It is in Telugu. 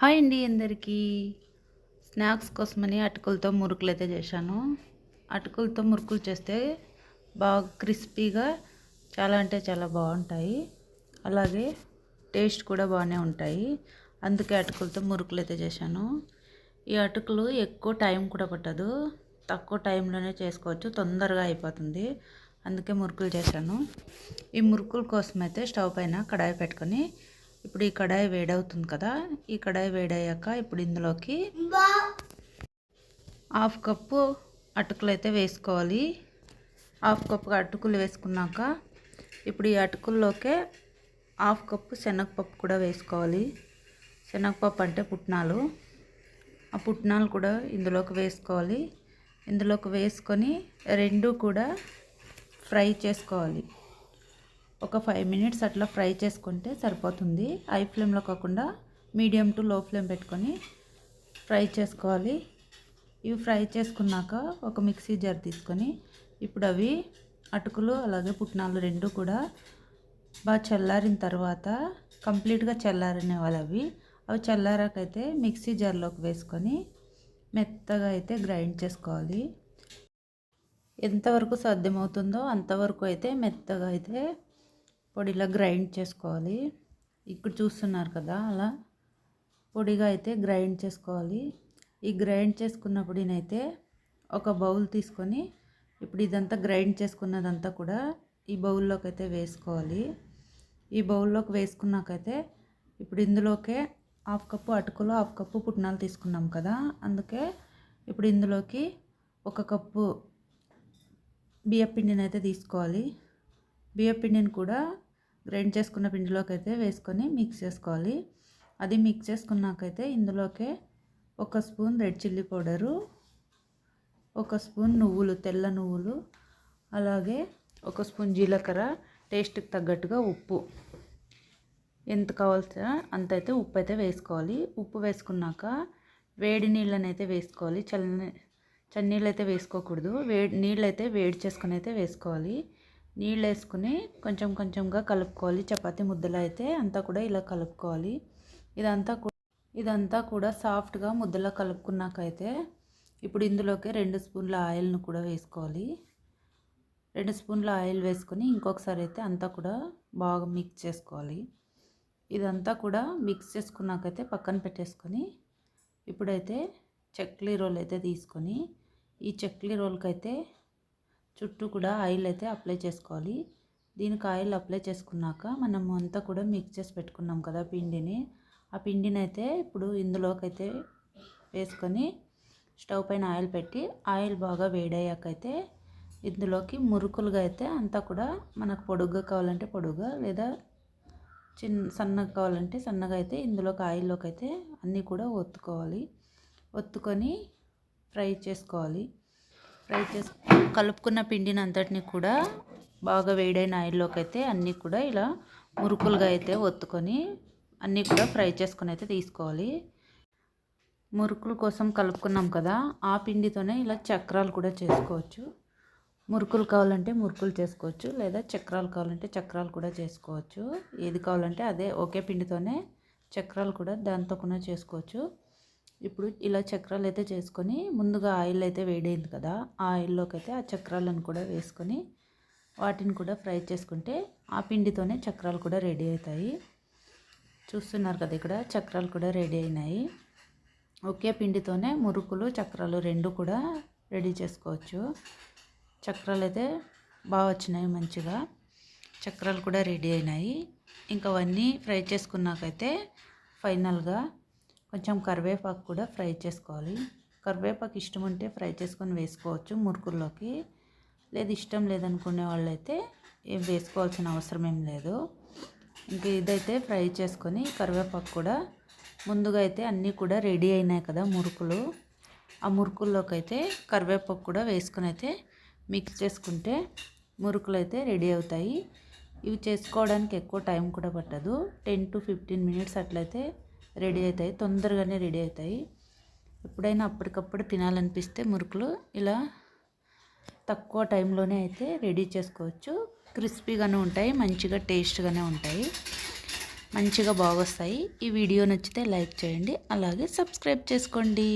హాయ్ అండి అందరికీ. స్నాక్స్ కోసమని అటుకులతో మురుకులు అయితే చేశాను. అటుకులతో మురుకులు చేస్తే బాగా క్రిస్పీగా చాలా అంటే చాలా బాగుంటాయి. అలాగే టేస్ట్ కూడా బాగానే ఉంటాయి. అందుకే అటుకులతో మురుకులు అయితే చేశాను. ఈ అటుకులు ఎక్కువ టైం కూడా పట్టదు. తక్కువ టైంలోనే చేసుకోవచ్చు. తొందరగా అయిపోతుంది. అందుకే మురుకులు చేశాను. ఈ మురుకుల కోసం అయితే స్టవ్ పైన కడాయి పెట్టుకొని ఇప్పుడు ఈ కడాయి వేడవుతుంది కదా ఈ కడాయి వేడయ్యాక ఇప్పుడు ఇందులోకి హాఫ్ కప్పు అటుకులు అయితే వేసుకోవాలి. హాఫ్ కప్పు అటుకులు వేసుకున్నాక ఇప్పుడు ఈ అటుకుల్లోకే హాఫ్ కప్పు శనగపప్పు కూడా వేసుకోవాలి. శనగపప్పు అంటే పుట్నాలు. ఆ పుట్నాలు కూడా ఇందులోకి వేసుకోవాలి. ఇందులోకి వేసుకొని రెండు కూడా ఫ్రై చేసుకోవాలి. ఒక ఫైవ్ మినిట్స్ అట్లా ఫ్రై చేసుకుంటే సరిపోతుంది. హై ఫ్లేమ్లో కాకుండా మీడియం టు లో ఫ్లేమ్ పెట్టుకొని ఫ్రై చేసుకోవాలి. ఇవి ఫ్రై చేసుకున్నాక ఒక మిక్సీ జార్ తీసుకొని ఇప్పుడు అవి అటుకులు అలాగే పుట్నాలు రెండు కూడా బాగా చల్లారిన తర్వాత కంప్లీట్గా చల్లారనేవాళ్ళు అవి. అవి చల్లారాకైతే మిక్సీ జార్లోకి వేసుకొని మెత్తగా అయితే గ్రైండ్ చేసుకోవాలి. ఎంతవరకు సాధ్యమవుతుందో అంతవరకు అయితే మెత్తగా అయితే పొడిలా గ్రైండ్ చేసుకోవాలి. ఇక్కడ చూస్తున్నారు కదా అలా పొడిగా అయితే గ్రైండ్ చేసుకోవాలి. ఈ గ్రైండ్ చేసుకున్న పొడినైతే ఒక బౌల్ తీసుకొని ఇప్పుడు ఇదంతా గ్రైండ్ చేసుకున్నదంతా కూడా ఈ బౌల్లోకి అయితే వేసుకోవాలి. ఈ బౌల్లోకి వేసుకున్నాకైతే ఇప్పుడు ఇందులోకే హాఫ్ కప్పు అటుకులు హాఫ్ కప్పు పుట్నాలు తీసుకున్నాం కదా అందుకే ఇప్పుడు ఇందులోకి ఒక కప్పు బియ్యపిండిని అయితే తీసుకోవాలి. బియ్యపిండిని కూడా గ్రైండ్ చేసుకున్న పిండిలోకి అయితే వేసుకొని మిక్స్ చేసుకోవాలి. అది మిక్స్ చేసుకున్నాకైతే ఇందులోకే ఒక స్పూన్ రెడ్ చిల్లీ పౌడరు ఒక స్పూన్ నువ్వులు తెల్ల నువ్వులు అలాగే ఒక స్పూన్ జీలకర్ర టేస్ట్కి తగ్గట్టుగా ఉప్పు. ఎంత కావాల్సిన అంత అయితే ఉప్పు అయితే వేసుకోవాలి. ఉప్పు వేసుకున్నాక వేడి నీళ్ళని అయితే వేసుకోవాలి. చల్లని చన్నీళ్ళు అయితే వేసుకోకూడదు. వేడి నీళ్ళు అయితే వేడి చేసుకుని అయితే వేసుకోవాలి. నీళ్ళు వేసుకుని కొంచెం కొంచెంగా కలుపుకోవాలి. చపాతీ ముద్దలు అయితే అంతా కూడా ఇలా కలుపుకోవాలి. ఇదంతా ఇదంతా కూడా సాఫ్ట్గా ముద్దలో కలుపుకున్నాకైతే ఇప్పుడు ఇందులోకి రెండు స్పూన్ల ఆయిల్ను కూడా వేసుకోవాలి. రెండు స్పూన్ల ఆయిల్ వేసుకొని ఇంకొకసారి అయితే అంతా కూడా బాగా మిక్స్ చేసుకోవాలి. ఇదంతా కూడా మిక్స్ చేసుకున్నాకైతే పక్కన పెట్టేసుకొని ఇప్పుడైతే చక్లీ రోల్ అయితే తీసుకొని ఈ చక్లీ రోల్కి అయితే చుట్టూ కూడా ఆయిల్ అయితే అప్లై చేసుకోవాలి. దీనికి ఆయిల్ అప్లై చేసుకున్నాక మనం అంతా కూడా మిక్స్ చేసి పెట్టుకున్నాం కదా పిండిని. ఆ పిండిని అయితే ఇప్పుడు ఇందులోకి అయితే వేసుకొని స్టవ్ పైన ఆయిల్ పెట్టి ఆయిల్ బాగా వేడయ్యాకైతే ఇందులోకి మురుకులుగా అయితే అంతా కూడా మనకు పొడుగ్గా కావాలంటే పొడుగ్గా లేదా చిన్న సన్నగా కావాలంటే సన్నగా అయితే ఇందులోకి ఆయిల్లోకి అయితే అన్నీ కూడా ఒత్తుకోవాలి. ఒత్తుకొని ఫ్రై చేసుకోవాలి. ఫ్రై చేసి కలుపుకున్న పిండిని అంతటిని కూడా బాగా వేడైన ఆయిల్లోకి అయితే అన్నీ కూడా ఇలా మురుకులుగా అయితే ఒత్తుకొని అన్నీ కూడా ఫ్రై చేసుకొని అయితే తీసుకోవాలి. మురుకుల కోసం కలుపుకున్నాం కదా ఆ పిండితోనే ఇలా చక్రాలు కూడా చేసుకోవచ్చు. మురుకులు కావాలంటే మురుకులు చేసుకోవచ్చు లేదా చక్రాలు కావాలంటే చక్రాలు కూడా చేసుకోవచ్చు. ఏది కావాలంటే అదే ఒకే పిండితోనే చక్రాలు కూడా దాంతో కూడా చేసుకోవచ్చు. ఇప్పుడు ఇలా చక్రాలు అయితే చేసుకొని ముందుగా ఆయిల్ అయితే వేడైంది కదా ఆ ఆయిల్లోకి అయితే ఆ చక్రాలను కూడా వేసుకొని వాటిని కూడా ఫ్రై చేసుకుంటే ఆ పిండితోనే చక్రాలు కూడా రెడీ అవుతాయి. చూస్తున్నారు కదా ఇక్కడ చక్రాలు కూడా రెడీ అయినాయి. ఒకే పిండితోనే మురుకులు చక్రాలు రెండు కూడా రెడీ చేసుకోవచ్చు. చక్రాలు అయితే బాగా వచ్చినాయి మంచిగా. చక్రాలు కూడా రెడీ అయినాయి. ఇంకా అవన్నీ ఫ్రై చేసుకున్నాకైతే ఫైనల్గా కొంచెం కరివేపాకు కూడా ఫ్రై చేసుకోవాలి. కరివేపాకు ఇష్టం ఉంటే ఫ్రై చేసుకొని వేసుకోవచ్చు మురుకుల్లోకి. లేదు ఇష్టం లేదనుకునే వాళ్ళైతే ఏం వేసుకోవాల్సిన అవసరం ఏం లేదు. ఇంక ఇదైతే ఫ్రై చేసుకొని కరివేపాకు కూడా ముందుగా అయితే అన్నీ కూడా రెడీ అయినాయి కదా మురుకులు. ఆ మురుకుల్లోకి అయితే కరివేపాకు కూడా వేసుకొని అయితే మిక్స్ చేసుకుంటే మురుకులు అయితే రెడీ అవుతాయి. ఇవి చేసుకోవడానికి ఎక్కువ టైం కూడా పట్టదు. టెన్ టు ఫిఫ్టీన్ మినిట్స్ అట్లయితే రెడీ అవుతాయి తొందరగానే రెడీ అవుతాయి. ఎప్పుడైనా అప్పటికప్పుడు తినాలనిపిస్తే మురుకులు ఇలా తక్కువ టైంలోనే అయితే రెడీ చేసుకోవచ్చు. క్రిస్పీగానే ఉంటాయి మంచిగా టేస్ట్గానే ఉంటాయి మంచిగా బాగొస్తాయి. ఈ వీడియో నచ్చితే లైక్ చేయండి అలాగే సబ్స్క్రైబ్ చేసుకోండి.